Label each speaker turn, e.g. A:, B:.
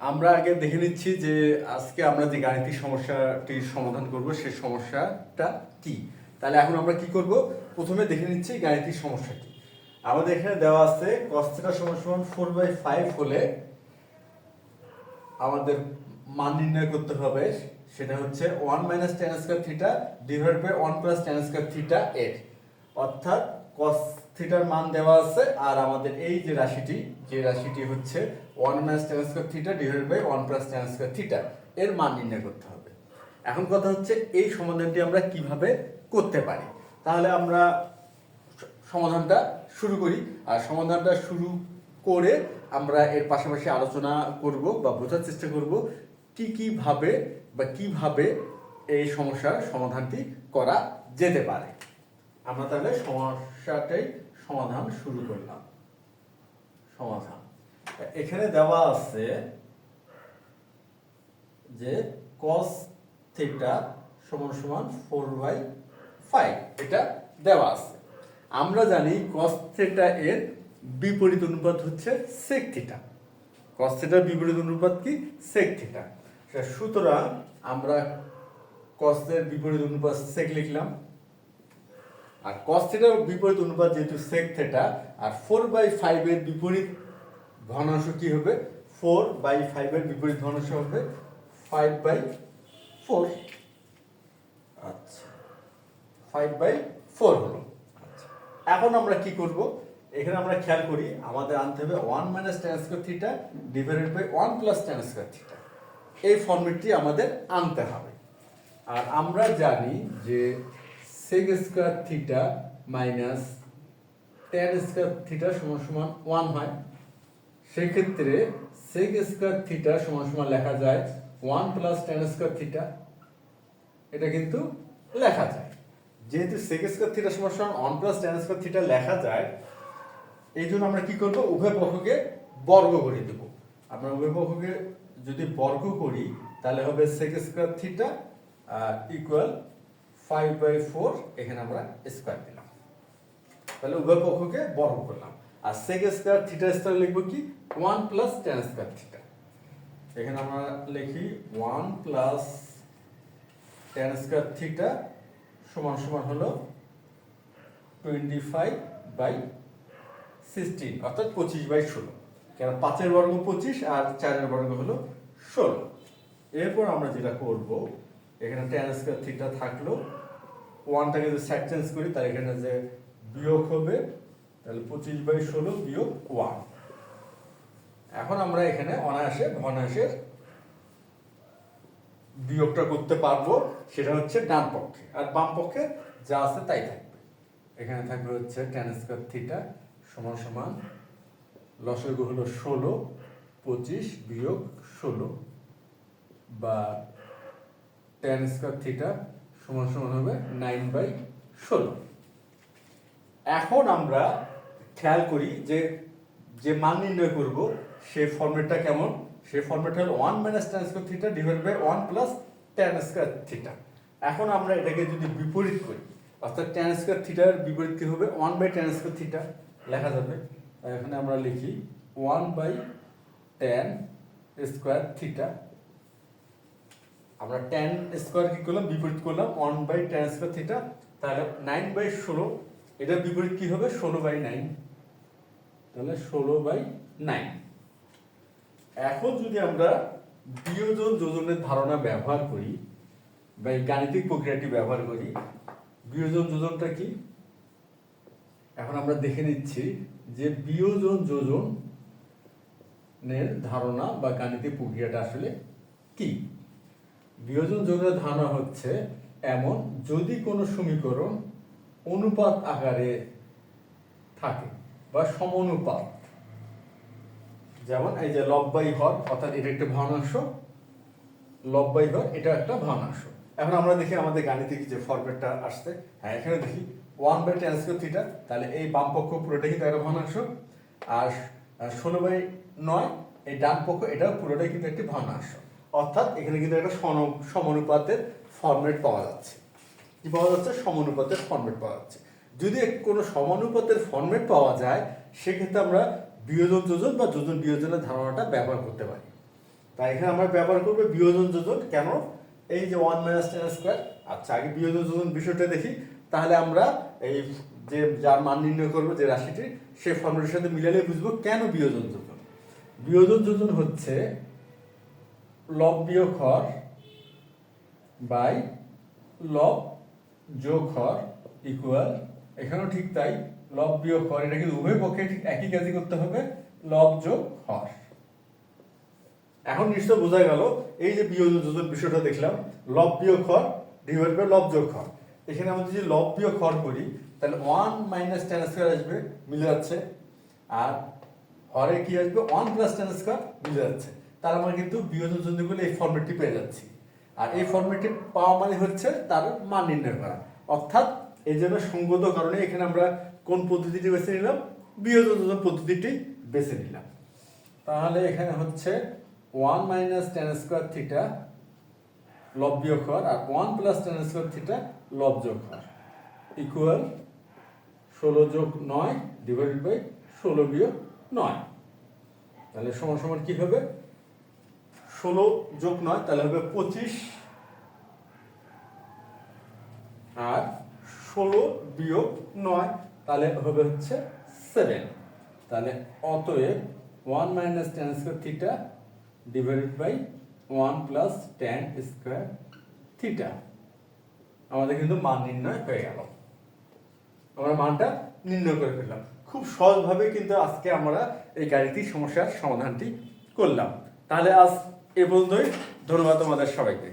A: আমরা আগে দেখে নিচ্ছি যে আজকে আমরা যে গাণিতিক সমস্যাটির সমাধান করব, সেই সমস্যাটা কি? তাহলে এখন আমরা কি করব? প্রথমে দেখে নিচ্ছি গাণিতিক সমস্যাটি। আমাদের এখানে দেওয়া আছে সমান সমান ফোর বাই ফাইভ হলে আমাদের মান নির্ণয় করতে হবে। সেটা হচ্ছে one minus tan square theta divide by one plus tan square theta এর। অর্থাৎ cos থিটার মান দেওয়া আছে, আর আমাদের এই যে রাশিটি যে রাশিটি হচ্ছে one minus tan square theta divide by one plus tan square theta এর মান নির্ণয় করতে হবে। এখন কথা হচ্ছে, এই সমাধানটি আমরা কীভাবে করতে পারি? তাহলে আমরা সমাধানটা শুরু করি, আর সমাধানটা শুরু করে আমরা এর পাশাপাশি আলোচনা করব বা বোঝার চেষ্টা করব, কি কীভাবে বা কীভাবে এই সমস্যার সমাধানটি করা যেতে পারে। আমরা তাহলে সমস্যাটাই সমাধান শুরু করলাম। সমাধান। এখানে দেওয়া আছে যে cos থিটা সমান সমান ফোর বাই ফাইভ এটা দেওয়া আছে। আমরা জানি cos থিটা এর বিপরীত অনুপাত হচ্ছে sec থিটা cos থিটার বিপরীত অনুপাত কি? sec থিটা সুতরাং আমরা cos এর বিপরীত অনুপাত sec লিখলাম। আর cos থিটার বিপরীত অনুপাত যেহেতু sec থিটা আর ফোর বাই ফাইভ এর বিপরীত ভগ্নাংশ কি হবে? ফোর বাই ফাইভ এর বিপরীত ভগ্নাংশ হবে ফাইভ বাই ফোর আচ্ছা। ফাইভ বাই ফোর হলো। আচ্ছা। এখন আমরা কি করব? এখানে আমরা খেয়াল করি, আমাদের আনতে হবে one minus tan square theta divided by one plus tan square theta এই ফর্মেটটি আমাদের আনতে হবে। আর আমরা জানি যে sec square theta minus tan square theta সমান সমান ওয়ান হয়। সেক্ষেত্রে সেক স্কোয়ার থিটা সমান সমান লেখা যায় one plus tan square theta এটা কিন্তু লেখা যায়। যেহেতু সেক স্কোয়ার থিটা সমান সমান one plus tan square theta লেখা যায়, এই জন্য আমরা কি করব? উভয় পক্ষকে বর্গ করে দেব। আমরা উভয় পক্ষকে যদি বর্গ করি, তাহলে হবে sec square theta equal five by four এখানে আমরা স্কোয়ার দিলাম। তাহলে উভয় পক্ষকে বর্গ করলাম। আর সেক স্কোয়ার থিটা স্কোয়ার লিখব কি? One plus tan square theta এখানে আমরা লিখি one plus tan square theta সমান সমান হলো টোয়েন্টি ফাইভ বাই সিক্সটিন অর্থাৎ পঁচিশ বাই ষোলো। কেন? পাঁচের বর্গ পঁচিশ আর চারের বর্গ হলো ষোলো। এরপর আমরা যেটা করব এখানে টেন স্কোয়ার থিটা থাকল। ওয়ানটাকে যদি সাইড চেঞ্জ করি, তাহলে এখানে যে বিয়োগ হবে, তাহলে পঁচিশ বাই ষোলো বিয়োগ ওয়ান এখন আমরা এখানে অনায়াসে ভনায়াসের বিয়োগটা করতে পারব। সেটা হচ্ছে ডান পক্ষে। আর বাম পক্ষে যা আছে তাই থাকবে। এখানে থাকবে হচ্ছে টেন স্কোয়ার থিটা সমান সমান লসগু হলো ষোলো, পঁচিশ বিয়োগ ষোলো বা টেন স্কোয়ার থিটা সমান সমান হবে নাইন বাই ষোলো। এখন আমরা খেয়াল করি যে যে মান নির্ণয় করব সেই ফর্মেটটা কেমন? সেই ফর্মেটটা হলো one minus tan square theta divide by one plus tan square theta এখন আমরা এটাকে যদি বিপরীত করি অর্থাৎ টেন স্কোয়ার থিটার বিপরীত কি হবে? One by tan square theta লেখা যাবে। এখানে আমরা লিখি one by tan square theta আমরা টেন স্কোয়ার কি করলাম? বিপরীত করলাম। One by tan square theta তাহলে নাইন বাই ষোলো, এটার বিপরীত কি হবে? ষোলো বাই নাইন তাহলে ষোলো বাই নাইন এখন যদি আমরা বিয়োজন যোজনের ধারণা ব্যবহার করি, বা এই গাণিতিক প্রক্রিয়াটি ব্যবহার করি, বিয়োজন যোজনটা কি? এখন আমরা দেখে নিচ্ছি যে বিয়োজন যোজনের ধারণা বা গাণিতিক প্রক্রিয়াটা আসলে কি? বিয়োজন যোজনের ধারণা হচ্ছে এমন যদি কোনো সমীকরণ অনুপাত আকারে থাকে বা সমানুপাত। যেমন এই যে লব্বাই হর, অর্থাৎ এটা একটা ভগ্নাংশ লব বাই হর, এটা একটা ভগ্নাংশ। এখন আমরা দেখি আমাদের গাণিতিক যে ফরম্যাটটা আসছে। হ্যাঁ এখানে দেখি one by tan square theta তাহলে এই বাম পক্ষ পুরোটাই কিন্তু একটা ভগ্নাংশ। আর ষোলো বাই নয়, এই ডান পক্ষ এটাও পুরোটাই কিন্তু একটি ভগ্নাংশ। অর্থাৎ এখানে কিন্তু একটা সম- সমানুপাতের ফরম্যাট পাওয়া যাচ্ছে। কি পাওয়া যাচ্ছে? সমানুপাতের ফরম্যাট পাওয়া যাচ্ছে। যদি কোনো সমানুপাতের ফরম্যাট পাওয়া যায়, সেক্ষেত্রে আমরা বিয়োজন যোজন বা যোজন বিয়োজনের ধারণাটা ব্যবহার করতে পারি। তাই এখানে আমরা ব্যবহার করব বিয়োজন যোজন কেন? এই যে ওয়ান মাইনাস টেন স্কোয়ার আচ্ছা আগে বিয়োজন যোজন বিষয়টা দেখি। তাহলে আমরা এই যে যার মান নির্ণয় করব, যে রাশিটি সেই ফর্মুলার সাথে মিলালে বুঝব কেন বিয়োজন যোজন? বিয়োজন যোজন হচ্ছে লব বিয়োগ হর বাই লব যোগ হর ইকুয়াল এখানেও ঠিক তাই লব বিয়োগ হর, এটা কিন্তু উভয় পক্ষে ঠিক একই কাজই করতে হবে লব যোগ হর। এখন নিশ্চয় বোঝা গেল, এই যে বিয়োজন যোজন বিষয়টা দেখলাম লব বিয়োগ হর ডিভাইড বাই লব যোগ হর। এখানে আমরা যদি লব বিয়োগ হর করি, তাহলে ওয়ান মাইনাস টেন স্কোয়ার আসবে, মিলে যাচ্ছে। আর হরে কি আসবে? ওয়ান প্লাস টেন স্কোয়ার মিলে যাচ্ছে। তার আমরা কিন্তু বিয়োজন যোজনগুলো এই ফর্মেটটি পেয়ে যাচ্ছি। আর এই ফর্মেটটি পাওয়া মানে হচ্ছে তার মান নির্ণয় করা। অর্থাৎ এই জন্য সঙ্গত কারণে এখানে আমরা কোন পদ্ধতিটি বেছে নিলাম? বিয়োজন যোজন পদ্ধতিটি বেছে নিলাম। তাহলে এখানে হচ্ছে one minus tan square theta লব বিয়োগ হর আর one plus tan square theta লব যোগ হর ইকুয়াল ষোলো যোগ নয় ডিভাইডেড বাই ষোলো বিয়োগ নয়। তাহলে সমান সমান কি হবে? ষোলো যোগ নয়, তাহলে হবে পঁচিশ। আর ষোলো বিয়োগ নয়, তাহলে হবে হচ্ছে সেভেন তাহলে অতএব one minus tan square theta divided by one plus tan square theta আমাদের কিন্তু মান নির্ণয় হয়ে গেল। আমরা মানটা নির্ণয় করে ফেললাম। খুব সহজভাবে কিন্তু আজকে আমরা এই গাড়িটি সমস্যার সমাধানটি করলাম। তাহলে আজ এ বন্ধুই ধন্যবাদ তোমাদের সবাইকে।